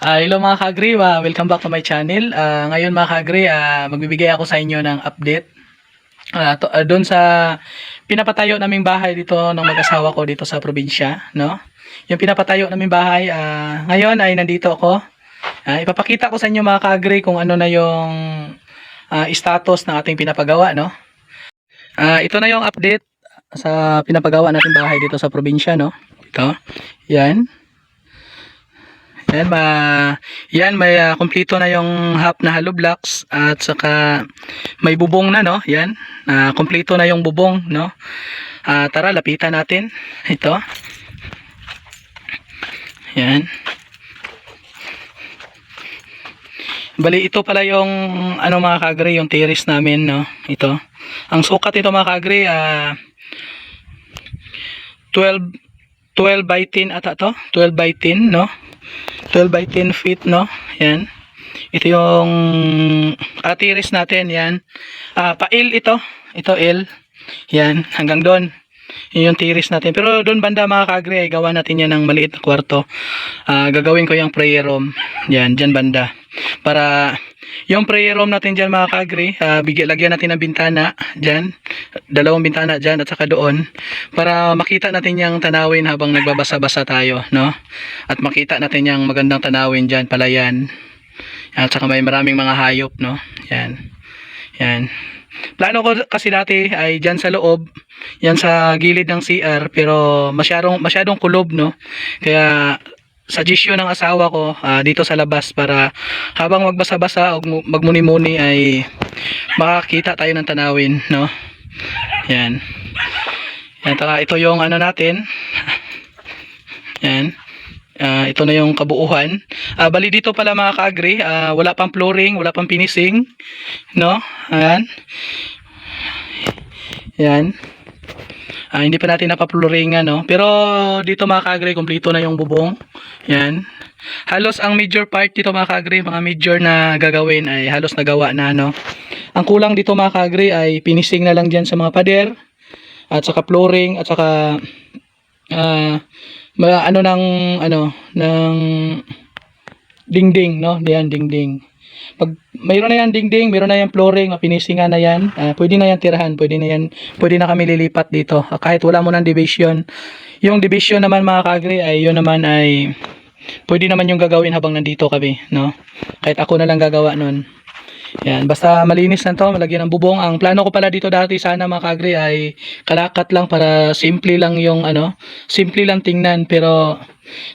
Ah, hello mga ka-agree, Ah, welcome back to my channel. Ah, ngayon mga ka-agree, ah, magbibigay ako sa inyo ng update. Ah, to, ah, doon sa pinapatayo naming bahay dito ng mag-asawa ko dito sa probinsya, no? Yung pinapatayo naming bahay, ah, ngayon ay nandito ako. Ah, ipapakita ko sa inyo mga ka-agree kung ano na yung ah, status ng ating pinapagawa, no? Ah, ito na yung update sa pinapagawa nating bahay dito sa probinsya, no? Ito. Yan. Yan, ma, yan may ah, kumpleto na yung half na hollow blocks at saka may bubong na, no? Yan. Ah, kumpleto na yung bubong, no? Ah, tara, lapitan natin. Ito. Yan. Bali, ito pala yung ano mga kagre, yung terrace namin, no? Ito. Ang sukat ito mga kagre, ah 12 12 by 10 ata to 12 by 10 no 12 by 10 feet no? Yan. Ito yung uh, tiris natin yan. Ah, pa-L ito. Ito L. Yan hanggang doon. Yun yung tiris natin. Pero doon banda mga kagre ay gawa natin yan ng maliit na kwarto. Ah, gagawin ko yung prayer room. Yan dyan banda. Para yung prayer room natin dyan mga kagre ah, bigyan lagyan natin ng bintana dyan dalawang bintana dyan at saka doon para makita natin yung tanawin habang nagbabasa-basa tayo no? At makita natin yung magandang tanawin dyan palayan. At saka may maraming mga hayop no? Yan. Yan. Plano ko kasi dati ay dyan sa loob yan sa gilid ng CR pero masyadong masyadong kulob no? Kaya suggestion ng asawa ko ah, dito sa labas para habang magbasa-basa o mu- magmuni-muni ay makakita tayo ng tanawin no yan yan taka ito yung ano natin yan Ah, ito na yung kabuuhan. Ah, bali dito pala mga ka-agree, ah, wala pang flooring, wala pang finishing, no? Ayan. Yan. Ah, hindi pa natin napapluringan, no? Pero dito mga ka-agree, kompleto na yung bubong. Yan. Halos ang major part dito mga ka-agree, mga major na gagawin ay halos nagawa na, no? Ang kulang dito mga ka-agree ay finishing na lang dyan sa mga pader at saka flooring at saka ah ma- ano ng ano ng dingding no diyan dingding pag mayroon na yan dingding mayroon na yan flooring mapinisingan na yan. Ah, pwede na yan tirahan pwede na yan pwede na kami lilipat dito. Ah, kahit wala mo ng division. Yung division naman mga kagri ay yun naman ay pwede naman yung gagawin habang nandito kami no? Kahit ako na lang gagawa nun. Yan, basta malinis na to, malagyan ng bubong. Ang plano ko pala dito dati sana mga kagre ay kalakat lang para simple lang yung ano, simple lang tingnan. Pero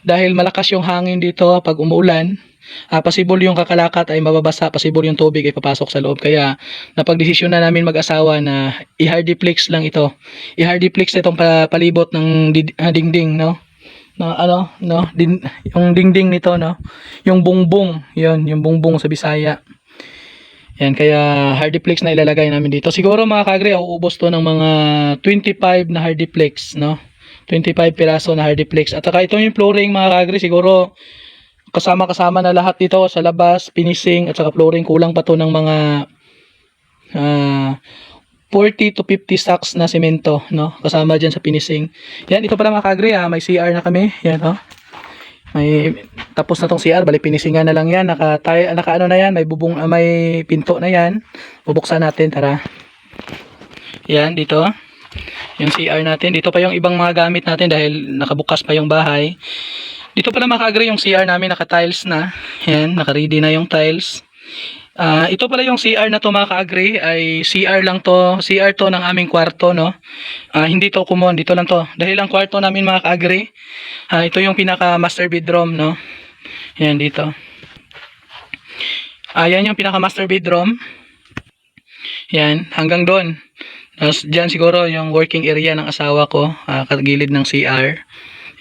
dahil malakas yung hangin dito pag umuulan, ah possible yung kakalakat ay mababasa, possible yung tubig ay papasok sa loob. Kaya napagdesisyon na namin mag-asawa na i-hardiplex lang ito. I-hardiplex itong pa- palibot ng ah, dingding, no? na ano no din, yung dingding nito no yung bungbong yon yung bungbong sa Bisaya yan, kaya hardiplex na ilalagay namin dito. Siguro mga kagre, uubos to ng mga 25 na hardiplex, no? 25 piraso na hardiplex. At saka ito yung flooring mga kagre, siguro kasama-kasama na lahat dito sa labas, finishing, at saka flooring. Kulang pa to ng mga ah, 40 to 50 sacks na semento, no? Kasama dyan sa finishing. Yan, ito pala mga kagre, ah, may CR na kami. Yan, oh. May tapos na tong CR, bali pinisingan na lang yan. Naka, tay, naka ano na yan, may bubong, ah, may pinto na yan. Bubuksan natin, tara. Yan, dito. Yung CR natin. Dito pa yung ibang mga gamit natin dahil nakabukas pa yung bahay. Dito pala makagre yung CR namin, naka-tiles na. Yan, naka-ready na yung tiles. Ah, ito pala yung CR na to mga ka-agree ay CR lang to, CR to ng aming kwarto no. Ah, hindi to common, dito lang to. Dahil ang kwarto namin mga ka-agree, ah, ito yung pinaka master bedroom no. Yan dito. Ah, yan yung pinaka master bedroom. Yan, hanggang doon. Tapos dyan siguro yung working area ng asawa ko, ah, kagilid ng CR.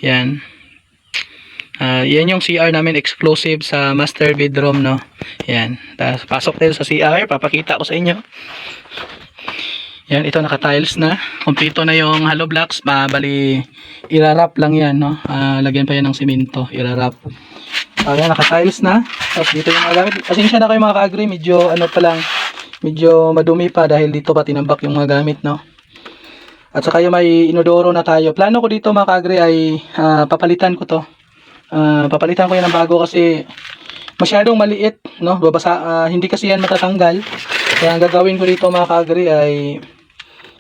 Yan. Ah, yan yung CR namin exclusive sa master bedroom, no? Yan. Tapos pasok tayo sa CR, papakita ko sa inyo. Yan, ito naka-tiles na. Kompleto na yung hollow blocks. Ah, bali, irarap lang yan, no? Ah, lagyan pa yan ng simento, irarap. Ah, yan, naka-tiles na. Tapos dito yung mga gamit. Pasensya na kayo mga ka-agree, medyo ano pa lang, medyo madumi pa dahil dito pa tinambak yung mga gamit, no? At saka yung may inodoro na tayo. Plano ko dito mga ka-agree ay ah, papalitan ko to. Ah, papalitan ko yan ng bago kasi masyadong maliit, no? Babasa, ah, hindi kasi yan matatanggal. Kaya ang gagawin ko dito mga kaagri ay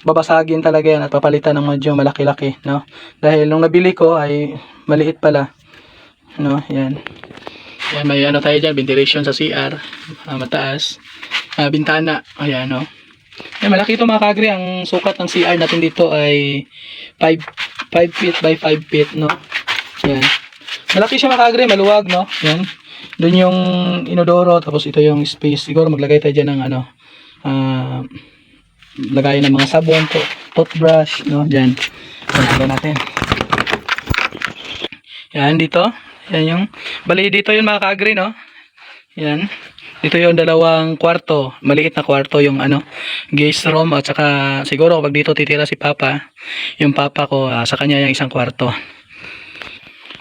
babasagin talaga yan at papalitan ng medyo malaki-laki, no? Dahil nung nabili ko ay maliit pala. No, yan. Yan, may ano tayo dyan, ventilation sa CR, ah, mataas. Ah, bintana, ayan, no? Yan, malaki ito mga kagri. Ang sukat ng CR natin dito ay 5, 5 feet by 5 feet, no? Yan. Malaki siya mga kagri, maluwag, no? Yan. Doon yung inodoro, tapos ito yung space. Siguro maglagay tayo dyan ng ano, ah, lagayan ng mga sabon, to, toothbrush, no? Diyan. Yan, natin. Yan, dito. Yan yung, bali dito yung mga kagri, no? Yan. Dito yung dalawang kwarto. Maliit na kwarto yung ano, guest room at saka siguro pag dito titira si Papa, yung Papa ko, ah, sa kanya yung isang kwarto.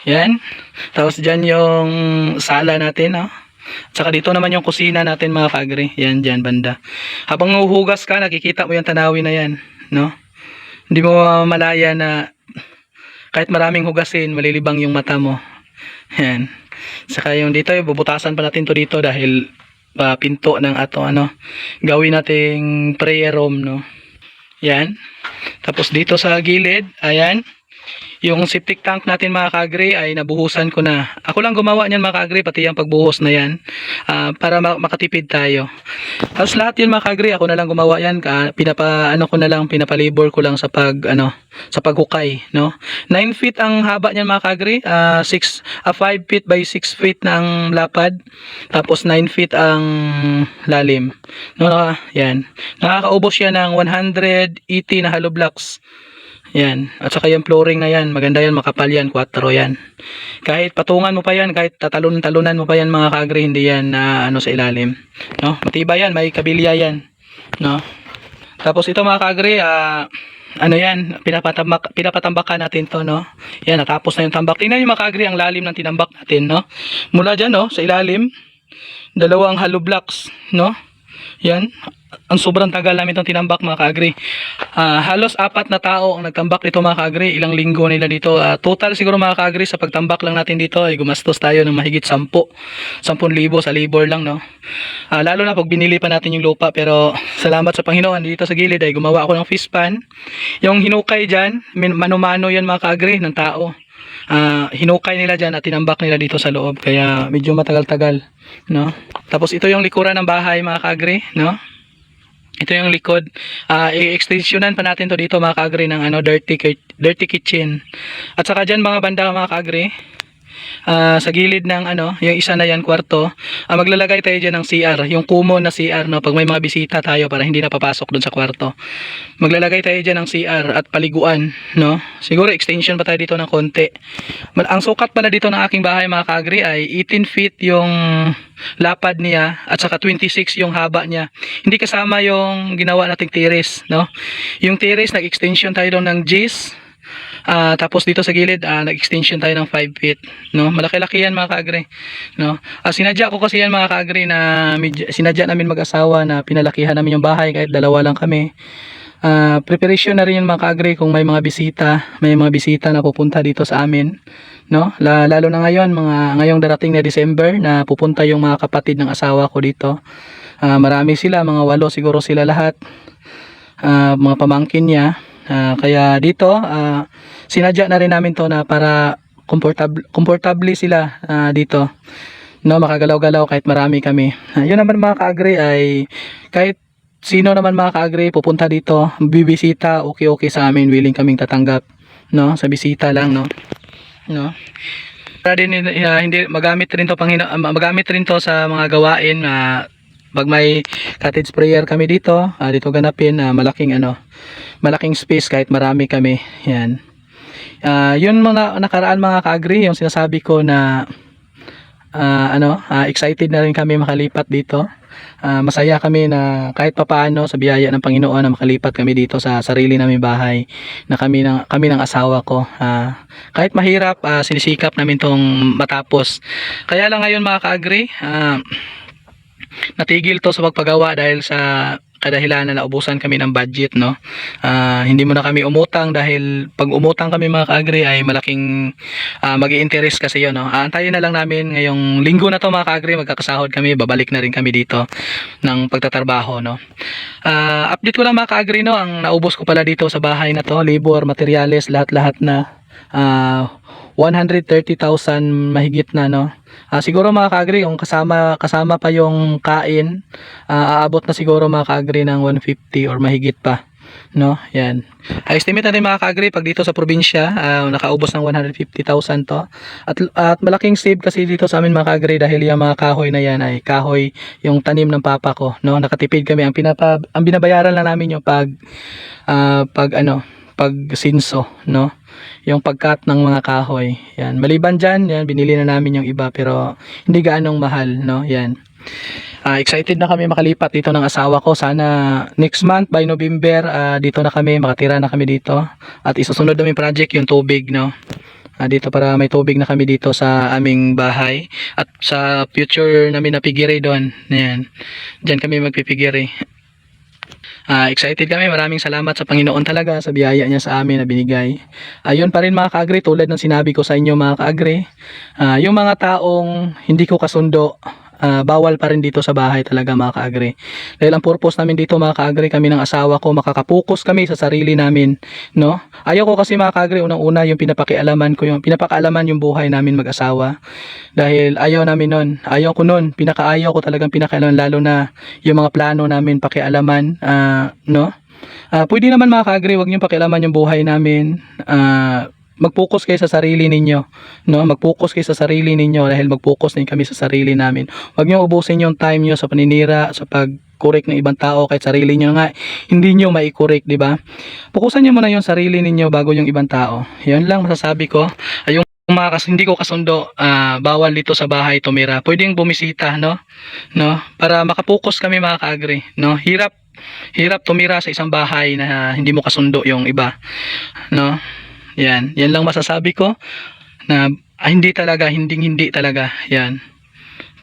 Yan. Tapos dyan yung sala natin, no? At saka dito naman yung kusina natin mga kagri. Yan, dyan banda. Habang nahuhugas ka, nakikita mo yung tanawin na yan, no? Hindi mo malaya na kahit maraming hugasin, malilibang yung mata mo. Yan. Saka yung dito, yung bubutasan pa natin to dito dahil pa pinto ng ato ano gawin nating prayer room no yan tapos dito sa gilid ayan yung septic tank natin mga kagre ay nabuhusan ko na. Ako lang gumawa niyan mga kagre, pati yung pagbuhos na yan. ah, para ma- makatipid tayo. Tapos lahat yun mga kagre, ako na lang gumawa yan. Ka, pinapa, ano ko na lang, pinapalibor ko lang sa pag, ano, sa paghukay, no? 9 feet ang haba niyan mga kagre, ah 6, ah, 5 feet by 6 feet na lapad. Tapos 9 feet ang lalim. No, naka, yan. Nakakaubos yan ng 180 na hollow blocks. Yan. At saka yung flooring na yan, maganda yan, makapal yan, 4 yan. Kahit patungan mo pa yan, kahit tatalon-talunan mo pa yan mga kagre, hindi yan na ano sa ilalim. No? Matibay yan, may kabilya yan. No? Tapos ito mga kagre, ah, ano yan, pinapatambak, pinapatambakan natin to, no? Yan, natapos na yung tambak. Tingnan yung mga kagre, ang lalim ng tinambak natin, no? Mula dyan, no, sa ilalim, dalawang hollow blocks, no? Yan. Ang sobrang tagal namin itong tinambak mga kaagri. Ah, halos apat na tao ang nagtambak dito mga kaagri. Ilang linggo nila dito. Ah, total siguro mga kaagri sa pagtambak lang natin dito ay gumastos tayo ng mahigit 10. 10,000 sa labor lang no. Ah, lalo na pag binili pa natin yung lupa pero salamat sa Panginoon dito sa gilid ay gumawa ako ng fish pan. Yung hinukay dyan, mano-mano yan mga kaagri ng tao. Ah, hinukay nila dyan at tinambak nila dito sa loob. Kaya medyo matagal-tagal no? Tapos ito yung likuran ng bahay mga kaagri no? Ito yung likod. Ah i-extensionan pa natin to dito mga kaagri ng ano dirty dirty kitchen. At saka dyan mga banda mga kaagri ah, sa gilid ng ano, yung isa na yan kwarto, ah, maglalagay tayo dyan ng CR, yung kumo na CR, no, pag may mga bisita tayo para hindi na papasok dun sa kwarto. Maglalagay tayo dyan ng CR at paliguan, no. Siguro extension pa tayo dito ng konti. Ang sukat pala dito ng aking bahay mga kagri ay 18 feet yung lapad niya at saka 26 yung haba niya. Hindi kasama yung ginawa nating terrace, no. Yung terrace nag-extension tayo doon ng G's Ah, tapos dito sa gilid, ah, nag-extension tayo ng 5 feet, no? Malaki-laki yan mga kaagri, no? Ah, sinadya ko kasi yan mga kaagri na sinadya namin mag-asawa na pinalakihan namin yung bahay kahit dalawa lang kami. Ah, preparation na rin yung mga kaagri kung may mga bisita, may mga bisita na pupunta dito sa amin, no? La- lalo na ngayon, mga ngayong darating na December na pupunta yung mga kapatid ng asawa ko dito. Ah, marami sila, mga walo siguro sila lahat. Ah, mga pamangkin niya. Ah, kaya dito, ah, sinadya na rin namin to na para comfortable, comfortably sila ah, dito. No, makagalaw-galaw kahit marami kami. Ah, yun naman mga kaagri ay kahit sino naman mga kaagri pupunta dito, bibisita, okay-okay sa amin, willing kaming tatanggap. No, sa bisita lang, no. No. Para din ah, hindi magamit rin to pang magamit rin to sa mga gawain na pag may cottage prayer kami dito, ah, dito ganapin na malaking ano, malaking space kahit marami kami. Yan. Ah, yun mga nakaraan mga kaagri, yung sinasabi ko na ah, ano, ah, excited na rin kami makalipat dito. Ah, masaya kami na kahit papaano sa biyaya ng Panginoon na makalipat kami dito sa sarili namin bahay na kami ng kami ng asawa ko. Ah, kahit mahirap, ah, sinisikap namin tong matapos. Kaya lang ngayon mga kaagri, ah, natigil to sa pagpagawa dahil sa kadahilan na naubusan kami ng budget no. Ah, hindi mo na kami umutang dahil pag umutang kami mga kaagri ay malaking uh, interest kasi yun no. Aantayin na lang namin ngayong linggo na to mga kaagri magkakasahod kami, babalik na rin kami dito ng pagtatrabaho no. Ah, update ko lang mga kaagri no, ang naubos ko pala dito sa bahay na to, labor, materyales, lahat-lahat na ah 130,000 mahigit na no. Ah, siguro mga kaagri kung kasama kasama pa yung kain, ah, aabot na siguro mga kaagri ng 150 or mahigit pa. No, yan. Ah, estimate natin mga kaagri pag dito sa probinsya, ah, nakaubos ng 150,000 to. At, at malaking save kasi dito sa amin mga kaagri dahil yung mga kahoy na yan ay kahoy yung tanim ng papa ko. No, nakatipid kami. Ang, pinapa, ang binabayaran lang namin yung pag, ah, pag ano, pag sinso, no? Yung pagkat ng mga kahoy. Yan. Maliban dyan, yan, binili na namin yung iba pero hindi gaanong mahal, no? Yan. Ah, excited na kami makalipat dito ng asawa ko. Sana next month by November ah, dito na kami, makatira na kami dito. At isusunod namin project yung tubig, no? Ah, dito para may tubig na kami dito sa aming bahay. At sa future namin na pigiri doon. Yan. Diyan kami magpipigiri. Ah, excited kami. Maraming salamat sa Panginoon talaga sa biyaya niya sa amin na binigay. Ayun pa rin mga kaagri, tulad ng sinabi ko sa inyo mga kaagri, ah, yung mga taong hindi ko kasundo, ah, bawal pa rin dito sa bahay talaga mga kaagri. Dahil ang purpose namin dito mga kaagri, kami ng asawa ko, makakapokus kami sa sarili namin, no? Ayaw ko kasi mga kaagri, unang-una yung pinapakialaman ko, yung pinapakaalaman yung buhay namin mag-asawa. Dahil ayaw namin nun, ayaw ko nun, pinakaayaw ko talagang pinakaialaman, lalo na yung mga plano namin pakialaman, ah, no? Ah, pwede naman mga kaagri, wag niyo pakialaman yung buhay namin. Ah, mag-focus kayo sa sarili ninyo, no? Mag-focus kayo sa sarili ninyo dahil mag-focus din kami sa sarili namin. Wag niyo ubusin yung time niyo sa paninira, sa pag correct ng ibang tao kahit sarili niyo nga hindi niyo mai-correct, di ba? Fokusan niyo muna yung sarili ninyo bago yung ibang tao. 'Yun lang masasabi ko. Ay, yung mga kas hindi ko kasundo, ah, bawal dito sa bahay tumira. Pwedeng bumisita, no? No? Para makapokus kami mga kaagri, no? Hirap hirap tumira sa isang bahay na hindi mo kasundo yung iba, no? Yan, yan lang masasabi ko na ah, hindi talaga, hindi hindi talaga. Yan.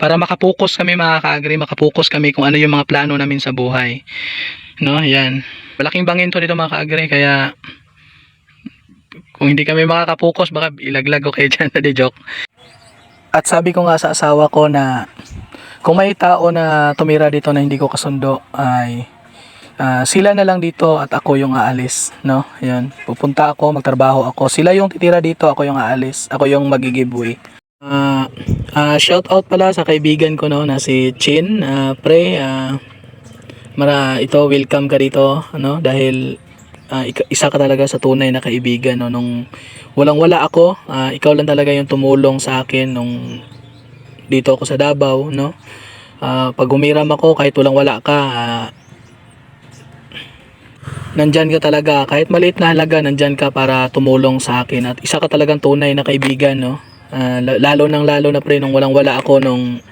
Para makapokus kami mga kaagri, makapokus kami kung ano yung mga plano namin sa buhay. No, yan. Malaking bangin to dito mga kaagri, kaya kung hindi kami makakapokus, baka ilaglag ko kayo dyan, na joke. At sabi ko nga sa asawa ko na kung may tao na tumira dito na hindi ko kasundo ay ah, sila na lang dito at ako yung aalis, no? Yan. Pupunta ako, magtrabaho ako. Sila yung titira dito, ako yung aalis. Ako yung magigiveaway. Ah, ah, shout out pala sa kaibigan ko no na si Chin, Ah, pre, ah, mara ito welcome ka dito, ano? Dahil ah, ika- isa ka talaga sa tunay na kaibigan no nung walang wala ako, ah, ikaw lang talaga yung tumulong sa akin nung dito ako sa Davao, no? Ah, pag humiram ako kahit walang wala ka, ah, nandyan ka talaga. Kahit maliit na halaga nandyan ka para tumulong sa akin. At isa ka talagang tunay na kaibigan no? La- lalo nang lalo na pre nung walang wala ako nung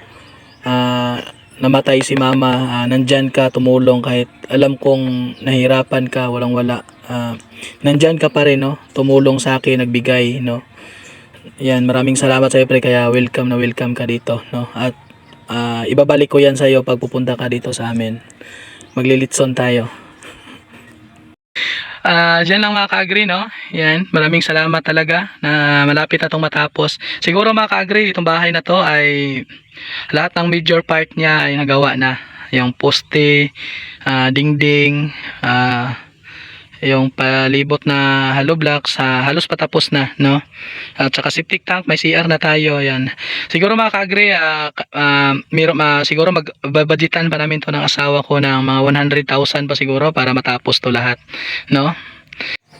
ah, namatay si mama. Ah, nandyan ka tumulong kahit alam kong nahirapan ka walang wala. Ah, nandyan ka pa rin no? Tumulong sa akin nagbigay no? Yan maraming salamat sa pre kaya welcome na welcome ka dito no? At ah, ibabalik ko yan sa iyo pag pupunta ka dito sa amin. Maglilitson tayo Ah, diyan lang mga ka-agree, no? Yan, maraming salamat talaga na malapit na itong matapos. Siguro mga ka-agree, itong bahay na to ay lahat ng major part niya ay nagawa na. Yung poste, ah, dingding, ah, yung palibot na hollow blocks, ah, halos patapos na, no? At saka septic tank, may CR na tayo, yan. Siguro mga ka-agree, ah, ka- ah, miro, ah, siguro magbabudgetan pa namin to ng asawa ko ng mga 100,000 pa siguro para matapos to lahat no?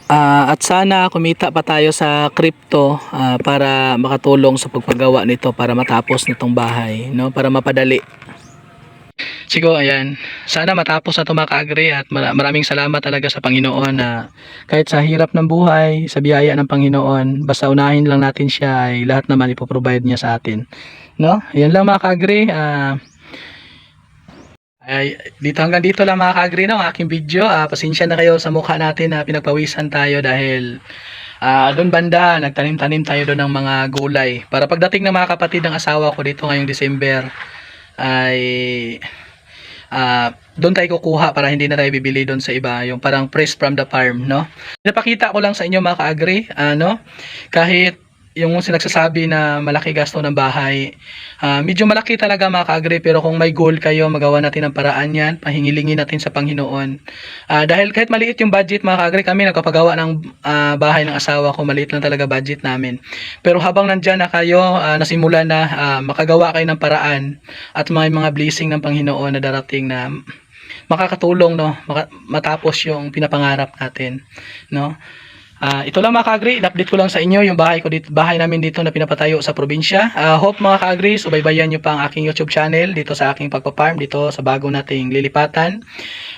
Ah, at sana kumita pa tayo sa crypto ah, para makatulong sa pagpagawa nito para matapos nitong bahay, no? Para mapadali. Siguro ayan, sana matapos na ka-agree at mara- maraming salamat talaga sa Panginoon na kahit sa hirap ng buhay, sa biyaya ng Panginoon, basta unahin lang natin siya ay lahat naman ipoprovide niya sa atin. No? Yan lang mga ka-agree. ah, ay, dito hanggang dito lang mga ka-agree no, ang aking video. Ah, pasensya na kayo sa mukha natin na pinagpawisan tayo dahil ah doon banda, nagtanim-tanim tayo doon ng mga gulay. Para pagdating ng mga kapatid ng asawa ko dito ngayong December ay ah, doon tayo kukuha para hindi na tayo bibili doon sa iba, yung parang fresh from the farm, no? Napakita ko lang sa inyo mga ka-agree, ano, kahit yung sinagsasabi na malaki gasto ng bahay, ah, medyo malaki talaga mga ka-agree, pero kung may goal kayo, magawa natin ang paraan yan, pahingilingin natin sa Panginoon. Ah, dahil kahit maliit yung budget mga ka-agree, kami nagpapagawa ng ah, bahay ng asawa ko, maliit lang talaga budget namin. Pero habang nandyan na kayo, ah, nasimula na, ah, makagawa kayo ng paraan at may mga blessing ng Panginoon na darating na makakatulong no matapos yung pinapangarap natin no Ah, ito lang mga ka-agree, update ko lang sa inyo yung bahay ko dito, bahay namin dito na pinapatayo sa probinsya. Ah, hope mga ka-agree, subaybayan niyo pa ang aking YouTube channel dito sa aking pagpa-farm dito sa bago nating lilipatan.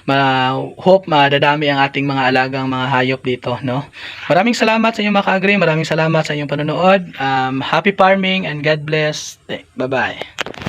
Ma hope madadami ang ating mga alagang mga hayop dito, no. Maraming salamat sa inyo mga ka-agree, maraming salamat sa inyong panonood. Um, happy farming and God bless. Bye-bye.